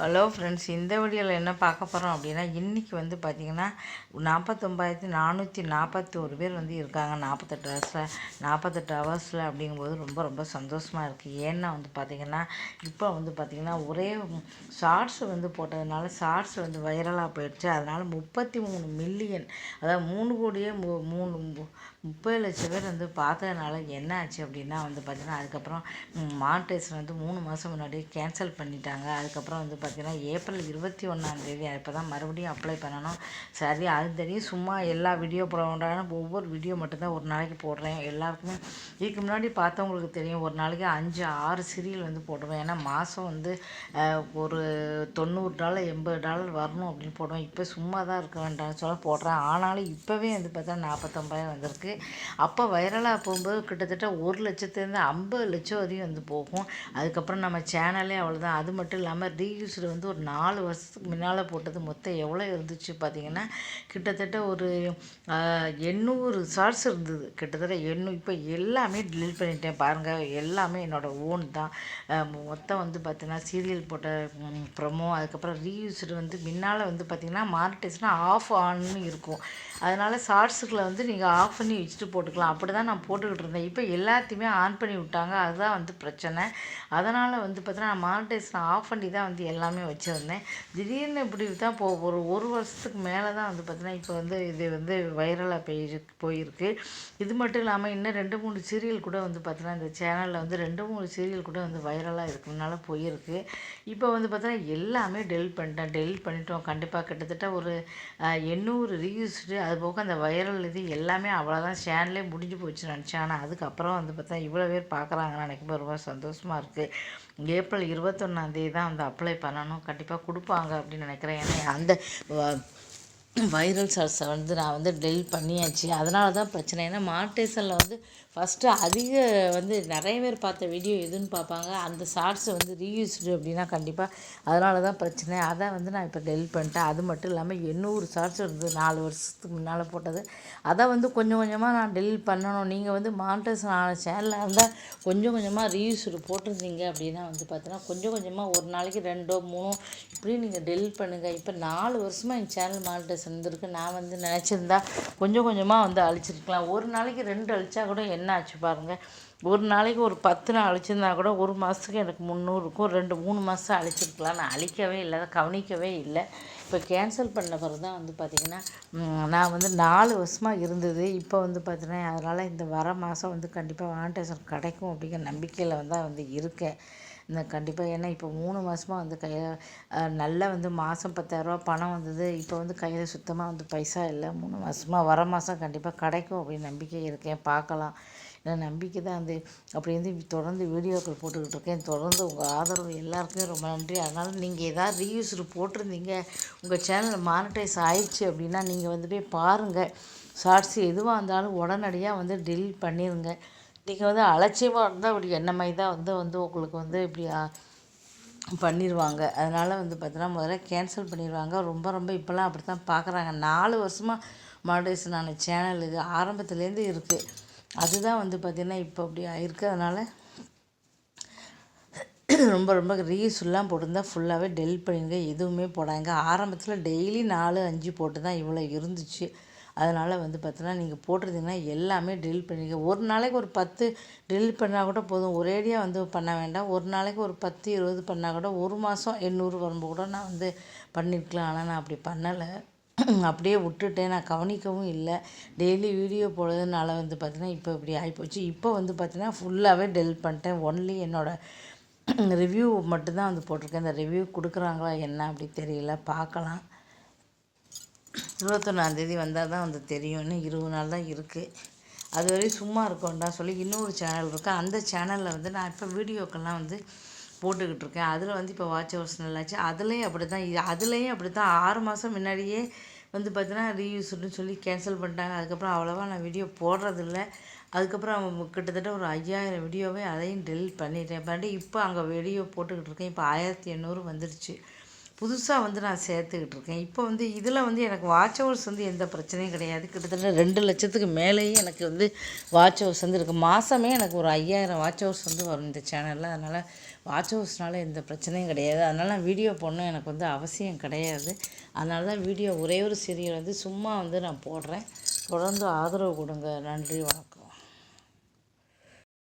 Hello friends இந்த வீடியோவில் என்ன பார்க்க போகிறோம் அப்படின்னா இன்றைக்கி வந்து பார்த்திங்கன்னா நாற்பத்தொம்பாயிரத்தி நானூற்றி நாற்பத்தி ஒரு பேர் வந்து இருக்காங்க. நாற்பத்தெட்டு ஹவர்ஸில் நாற்பத்தெட்டு ஹவர்ஸில் அப்படிங்கும்போது ரொம்ப ரொம்ப சந்தோஷமாக இருக்குது ஏன்னா வந்து பார்த்திங்கன்னா இப்போ வந்து பார்த்திங்கன்னா ஒரே ஷார்ட்ஸ் வந்து போட்டதுனால ஷார்ட்ஸ் வந்து வைரலாக போயிடுச்சு. அதனால் முப்பத்தி மூணு மில்லியன் அதாவது மூணு கோடியே மூ மூணு முப்பது லட்சம் பேர் வந்து பார்த்ததுனால என்ன ஆச்சு அப்படின்னா வந்து பார்த்திங்கன்னா அதுக்கப்புறம் மானிட்டைசேஷன் வந்து மூணு மாதம் முன்னாடியே கேன்சல் பண்ணிட்டாங்க. அதுக்கப்புறம் வந்து பார்த்திங்கன்னா ஏப்ரல் இருபத்தி ஒன்றாந்தேதி இப்போ தான் மறுபடியும் அப்ளை பண்ணணும். சரி அது தெரியும். சும்மா எல்லா வீடியோ போடுறாங்க ஒவ்வொரு வீடியோ மட்டும்தான் ஒரு நாளைக்கு போடுறேன். எல்லாருக்குமே இதுக்கு முன்னாடி பார்த்தவங்களுக்கு தெரியும். ஒரு நாளைக்கு அஞ்சு ஆறு சீரியல் வந்து போடுவேன். ஏன்னா மாதம் வந்து ஒரு தொண்ணூறு டாலர் எண்பது டாலர் வரணும் அப்படின்னு போடுவேன். இப்போ சும்மா தான் இருக்க வேண்டாம்னு சொல்ல போடுறேன். ஆனாலும் இப்போவே வந்து பார்த்தா நாற்பத்தொம்பதாயிரம் வந்திருக்கு. அப்போ வைரலாக போகும்போது கிட்டத்தட்ட ஒரு லட்சத்துலேருந்து ஐம்பது லட்சம் வரையும் வந்து போகும். அதுக்கப்புறம் நம்ம சேனலே அவ்வளோதான் அது மட்டும் இல்லாமல் ரீயூஸ்டு வந்து ஒரு நாலு வருஷத்துக்கு முன்னால் போட்டது மொத்தம் எவ்வளோ இருந்துச்சு பார்த்தீங்கன்னா கிட்டத்தட்ட ஒரு எண்ணூறு ஷார்ட்ஸ் இருந்தது. கிட்டத்தட்ட எண்ணூறு இப்போ எல்லாமே டிலீட் பண்ணிட்டேன். பாருங்கள் எல்லாமே என்னோடய ஓன் தான். மொத்தம் வந்து பார்த்திங்கன்னா சீரியல் போட்ட ப்ரொமோ அதுக்கப்புறம் ரீயூஸ்டு வந்து முன்னால் வந்து பார்த்திங்கன்னா மானிட்டைஸ்னால் ஆஃப் ஆன்னு இருக்கும். அதனால் ஷார்ட்ஸுக்குள்ள வந்து நீங்கள் ஆஃப் பண்ணி வச்சுட்டு போட்டுக்கலாம். அப்படி தான் நான் போட்டுக்கிட்டு இருந்தேன். இப்போ எல்லாத்தையுமே ஆன் பண்ணி விட்டாங்க. அதுதான் வந்து பிரச்சனை. அதனால் வந்து பார்த்தீங்கன்னா நான் ஆஃப் பண்ணி தான் வந்து எல்லாம் எல்லாமே வச்சுருந்தேன். திடீர்னு இப்படி தான் போ ஒரு ஒரு வருஷத்துக்கு மேலே தான் வந்து பார்த்தீங்கன்னா இப்போ வந்து இது வந்து வைரலாக போய் போயிருக்கு. இது மட்டும் இல்லாமல் இன்னும் ரெண்டு மூணு சீரியல் கூட வந்து பார்த்தீங்கன்னா இந்த சேனலில் வந்து ரெண்டு மூணு சீரியல் கூட வந்து வைரலாக இருக்கிறதுனால போயிருக்கு. இப்போ வந்து பார்த்தீங்கன்னா எல்லாமே டெலிட் பண்ணிட்டேன் டெலிட் பண்ணிட்டோம். கண்டிப்பாக கிட்டத்தட்ட ஒரு எண்ணூறு ரீயூஸ்டு அது போக அந்த வைரல் இது எல்லாமே அவ்வளோதான் சேனலே முடிஞ்சு போச்சு நினச்சேன். ஆனால் அதுக்கப்புறம் வந்து பார்த்தா இவ்வளோ பேர் பார்க்குறாங்கன்னு நினைக்கும்போது ரொம்ப சந்தோஷமாக இருக்குது ஏப்ரல் இருபத்தொன்னாந்தேதி தான் வந்து அப்ளை பண்ணணும். கண்டிப்பாக கொடுப்பாங்க அப்படின்னு நினைக்கிறேன். ஏன்னா அந்த வைரல் சார்ஸை வந்து நான் வந்து டெல் பண்ணியாச்சு. அதனால தான் பிரச்சனை. ஏன்னா மானிட்டேஷனில் வந்து ஃபஸ்ட்டு அதிக வந்து நிறைய பேர் பார்த்த வீடியோ எதுன்னு பார்ப்பாங்க. அந்த ஷார்ட்ஸை வந்து ரீயூஸ்டு அப்படின்னா கண்டிப்பாக அதனால தான் பிரச்சனை. அதை வந்து நான் இப்போ டெல் பண்ணிட்டேன். அது மட்டும் இல்லாமல் எண்ணூறு ஷார்ட்ஸ் இருந்தது நாலு வருஷத்துக்கு முன்னால் போட்டது. அதை வந்து கொஞ்சம் கொஞ்சமாக நான் டெல் பண்ணணும். நீங்கள் வந்து மானிட்டேஷன் ஆன சேனலில் இருந்தால் கொஞ்சம் கொஞ்சமாக ரீயூஸ்டு போட்டிருந்தீங்க அப்படின்னா வந்து பார்த்தீங்கன்னா கொஞ்சம் கொஞ்சமாக ஒரு நாளைக்கு ரெண்டோ மூணோ இப்படி நீங்கள் டெல் பண்ணுங்கள் இப்போ நாலு வருஷமாக என் சேனல் மானிட்டேஷன் இருந்திருக்கு நான் வந்து நினச்சிருந்தா கொஞ்சம் கொஞ்சமாக வந்து அழிச்சிருக்கலாம். ஒரு நாளைக்கு ரெண்டு அழிச்சா கூட என்ன ஆச்சு பாருங்கள் ஒரு நாளைக்கு ஒரு பத்து நாள் அழிச்சிருந்தா கூட ஒரு மாதத்துக்கு எனக்கு முந்நூறுக்கும் ரெண்டு மூணு மாதம் அழிச்சிருக்கலாம். நான் அழிக்கவே இல்லை கவனிக்கவே இல்லை. இப்போ கேன்சல் பண்ண பிறகு தான் வந்து பார்த்திங்கன்னா நான் வந்து நாலு வருஷமாக இருந்தது. இப்போ வந்து பார்த்தீங்கன்னா அதனால் இந்த வர மாதம் வந்து கண்டிப்பாக வாண்டேஷன் கிடைக்கும் அப்படிங்கிற நம்பிக்கையில் வந்து வந்து இருக்கேன். இந்த கண்டிப்பாக ஏன்னா இப்போ மூணு மாதமாக வந்து கையில் நல்லா வந்து மாதம் பத்தாயிரரூபா பணம் வந்தது. இப்போ வந்து கையில் சுத்தமாக வந்து பைசா இல்லை. மூணு மாதமாக வர மாதம் கண்டிப்பாக கிடைக்கும் அப்படின்னு நம்பிக்கை இருக்கேன். பார்க்கலாம். ஏன்னா நம்பிக்கை தான் வந்து அப்படி வந்து தொடர்ந்து வீடியோக்கள் போட்டுக்கிட்டு இருக்கேன். தொடர்ந்து உங்கள் ஆதரவு எல்லாருக்குமே ரொம்ப நன்றி. அதனால் நீங்கள் எதாவது ரீயூஸ்டு போட்டிருந்தீங்க. உங்கள் சேனல் மானிட்டைஸ் ஆயிடுச்சு அப்படின்னா நீங்கள் வந்து போய் பாருங்கள் ஷார்ட்ஸ் எதுவாக இருந்தாலும் உடனடியாக வந்து டெலிட் பண்ணிடுங்க நீங்கள் வந்து அலட்சியமாக இருந்தால் அப்படி என்ன மாதிரி தான் வந்து வந்து உங்களுக்கு வந்து இப்படி பண்ணிடுவாங்க அதனால் வந்து பார்த்தீங்கன்னா முதல்ல கேன்சல் பண்ணிடுவாங்க ரொம்ப ரொம்ப இப்போல்லாம் அப்படி தான் பார்க்குறாங்க நாலு வருஷமாக மாடேஷனான சேனல் இது ஆரம்பத்துலேருந்து இருக்குது அதுதான் வந்து பார்த்திங்கன்னா இப்போ அப்படி ஆயிருக்கு. அதனால் ரொம்ப ரொம்ப ரீல்ஸ்லாம் போட்டிருந்தா ஃபுல்லாகவே டெலிட் பண்ணிடுங்க எதுவுமே போடாங்க. ஆரம்பத்தில் டெய்லி நாலு அஞ்சு போட்டு தான் இவ்வளோ இருந்துச்சு. அதனால் வந்து பார்த்தோன்னா நீங்கள் போட்டிருந்தீங்கன்னா எல்லாமே ட்ரில் பண்ணிக்க ஒரு நாளைக்கு ஒரு பத்து ட்ரில் பண்ணால் கூட போதும். ஒரேடியாக வந்து பண்ண வேண்டாம். ஒரு நாளைக்கு ஒரு பத்து இருபது பண்ணால் கூட ஒரு மாதம் எண்ணூறு வரும்போது கூட நான் வந்து பண்ணியிருக்கலாம் ஆனால் நான் அப்படி பண்ணலை. அப்படியே விட்டுட்டேன். நான் கவனிக்கவும் இல்லை. டெய்லி வீடியோ போடுறதுனால வந்து பார்த்தீங்கன்னா இப்போ இப்படி ஆகிப்போச்சு இப்போ வந்து பார்த்தீங்கன்னா ஃபுல்லாகவே டெல் பண்ணிட்டேன். ஒன்லி என்னோடய ரிவ்யூ மட்டும்தான் வந்து போட்டிருக்கேன். இந்த ரிவ்யூ கொடுக்குறாங்களா என்ன அப்படி தெரியல. பார்க்கலாம். இருபத்தொன்னாந்தேதி வந்தால் தான் வந்து தெரியும். இன்னும் இருபது நாள் தான் இருக்குது அது வரையும் சும்மா இருக்கோண்டா சொல்லி இன்னொரு சேனல் இருக்குது அந்த சேனலில் வந்து நான் இப்போ வீடியோக்கெல்லாம் வந்து போட்டுக்கிட்டு இருக்கேன். அதில் வந்து இப்போ வாட்ச் ஹவர்ஸ் நல்லாச்சு. அதுலேயும் அப்படி தான் அதுலேயும் அப்படி தான் ஆறு மாதம் முன்னாடியே வந்து பார்த்தீங்கன்னா ரீயூஸ்னு சொல்லி கேன்சல் பண்ணிட்டாங்க. அதுக்கப்புறம் அவ்வளோவா நான் வீடியோ போடுறதில்ல. அதுக்கப்புறம் கிட்டத்தட்ட ஒரு ஐயாயிரம் வீடியோவே அதையும் டெலிட் பண்ணிட்டேன். பண்ணிட்டு இப்போ அங்கே வீடியோ போட்டுக்கிட்டு இருக்கேன். இப்போ ஆயிரத்தி எண்ணூறு வந்துடுச்சு புதுசாக வந்து நான் சேர்த்துக்கிட்டு இருக்கேன். இப்போ வந்து இதில் வந்து எனக்கு வாட்ச் ஹவர்ஸ் வந்து எந்த பிரச்சனையும் கிடையாது. கிட்டத்தட்ட ரெண்டு லட்சத்துக்கு மேலேயும் எனக்கு வந்து வாட்ச் ஹவர்ஸ் வந்து இருக்குது மாதமே எனக்கு ஒரு ஐயாயிரம் வாட்ச் ஹவர்ஸ் வந்து வரும் இந்த சேனலில் அதனால் வாட்ச் ஹவர்ஸ்னால எந்த பிரச்சனையும் கிடையாது. அதனால் நான் வீடியோ போடணும் எனக்கு வந்து அவசியம் கிடையாது. அதனால தான் வீடியோ ஒரே ஒரு சீரியல் வந்து சும்மா வந்து நான் போடுறேன். தொடர்ந்து ஆதரவு கொடுங்க. நன்றி வணக்கம்.